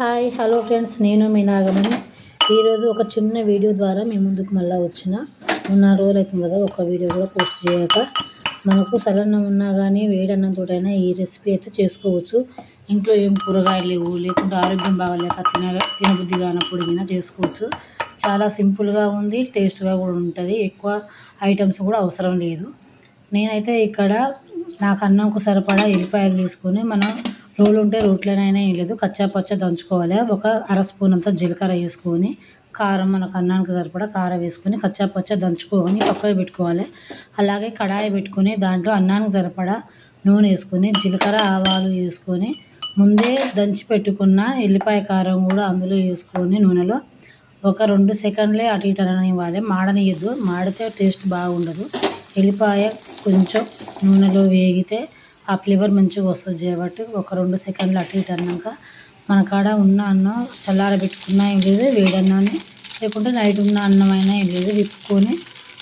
Hi hello friends నేను మీ నాగమణి. ఈరోజు ఒక చిన్న వీడియో ద్వారా మీ ముందుకు మళ్ళీ వచ్చిన. ఉన్న రోజులు అవుతుంది కదా ఒక వీడియో కూడా పోస్ట్ చేయక మనకు సలన్నం ఉన్నా కానీ వేడన్నంతోటైనా ఈ రెసిపీ అయితే చేసుకోవచ్చు. ఇంట్లో ఏం కూరగాయలు లేవు లేకుంటే ఆరోగ్యం బాగాలేక తిన తినబుద్ధి కానప్పుడు అయినా చేసుకోవచ్చు. చాలా సింపుల్గా ఉంది టేస్ట్గా కూడా ఉంటుంది. ఎక్కువ ఐటమ్స్ కూడా అవసరం లేదు. నేనైతే ఇక్కడ నాకు అన్నంకు సరిపడా ఎల్లిపాయలు తీసుకొని మనం రోలు ఉంటే రోట్లోనైనా ఏం లేదు. కచ్చా పచ్చ దంచుకోవాలి. ఒక అర స్పూన్ అంతా జీలకర్ర వేసుకొని కారం మనకు అన్నానికి సరిపడా కారం వేసుకొని కచ్చా పచ్చ దంచుకొని పక్కకు పెట్టుకోవాలి. అలాగే కడాయి పెట్టుకొని దాంట్లో అన్నానికి సరిపడా నూనె వేసుకొని జీలకర్ర ఆవాలు వేసుకొని ముందే దంచి పెట్టుకున్న ఎల్లిపాయ కారం కూడా అందులో వేసుకొని నూనెలో ఒక రెండు సెకండ్లే అటు ఇటు అననివ్వాలి. మాడనియద్దు మాడితే టేస్ట్ బాగుండదు. ఎల్లిపాయ కొంచెం నూనెలో వేగితే ఆ ఫ్లేవర్ మంచిగా వస్తుంది కాబట్టి ఒక రెండు సెకండ్లు అటు ఇటు అన్నాక మన కాడ ఉన్న అన్నం చల్లారబెట్టుకున్నా ఏం లేదు వేడి లేకుంటే నైట్ ఉన్న అన్నం అయినా ఏం లేదు విప్పుకొని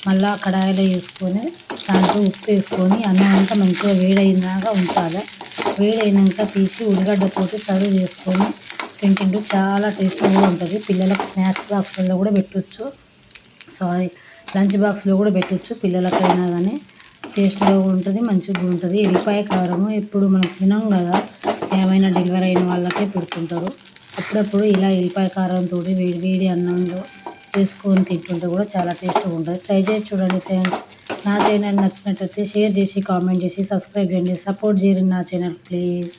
మళ్ళీ కడాయిలో వేసుకొని దాంట్లో ఉప్పు వేసుకొని అన్నం అంతా మంచిగా వేడైనాక ఉంచాలి. వేడైనాక తీసి ఉల్లిగడ్డతోటి సర్వ్ చేసుకొని తింటుంటే చాలా టేస్టీగా ఉంటుంది. పిల్లలకు స్నాక్స్ బాక్స్లలో కూడా పెట్టచ్చు. సారీ లంచ్ బాక్స్లో కూడా పెట్టచ్చు పిల్లలకైనా కానీ టేస్ట్గా ఉంటుంది మంచిగా ఉంటుంది. ఎల్లిపాయ కారము ఎప్పుడు మనం తినం కదా ఏమైనా డెలివరీ అయిన వాళ్ళకే పెడుతుంటారు. అప్పుడప్పుడు ఇలా ఎల్లిపాయ కారంతో వేడి వేడి అన్నంలో వేసుకొని తింటుంటే కూడా చాలా టేస్ట్గా ఉంటుంది. ట్రై చేసి చూడండి ఫ్రెండ్స్. నా ఛానల్ నచ్చినట్లయితే షేర్ చేసి కామెంట్ చేసి సబ్స్క్రైబ్ చేయండి. సపోర్ట్ చేయండి నా ఛానల్ ప్లీజ్